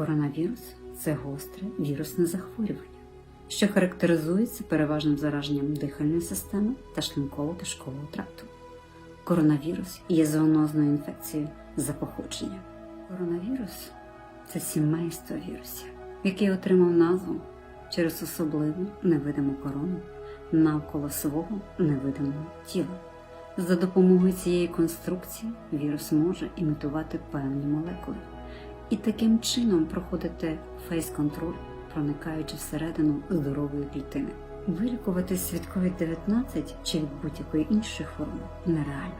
Коронавірус це гостре вірусне захворювання, що характеризується переважним зараженням дихальної системи та шлунково-кишкового тракту. Коронавірус є зоонозною інфекцією за походженням. Коронавірус це сімейство вірусів, який отримав назву через особливу невидиму корону навколо свого невидимого тіла. За допомогою цієї конструкції вірус може імітувати певні молекули і таким чином проходити фейс-контроль, проникаючи всередину здорової клітини. Вилікуватись від COVID-19 чи від будь-якої іншої хвороби нереально.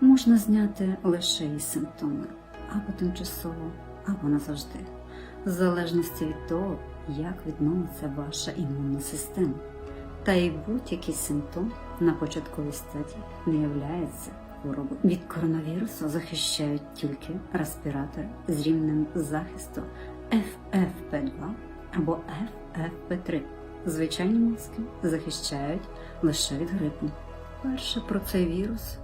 Можна зняти лише її симптоми або тимчасово, або назавжди, в залежності від того, як відновиться ваша імунна система. Та й будь-який симптом на початковій стадії не являється хворобою. Від коронавірусу захищають тільки респіратори з рівнем захисту FFP2 або FFP3. Звичайні маски захищають лише від грипу. Перше про цей вірус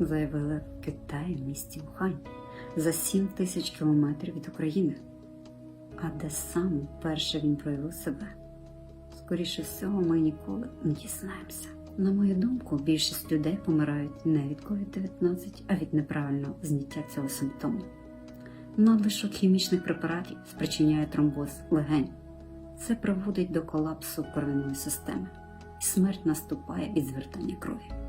заявили в Китаї в місті Ухань за 7 тисяч кілометрів від України. А де саме перше він проявив себе? Скоріше всього, ми ніколи не дізнаємося. На мою думку, більшість людей помирають не від COVID-19, а від неправильного зняття цього симптому. Надлишок хімічних препаратів спричиняє тромбоз легень. Це приводить до колапсу первинної системи, і смерть наступає від звертання крові.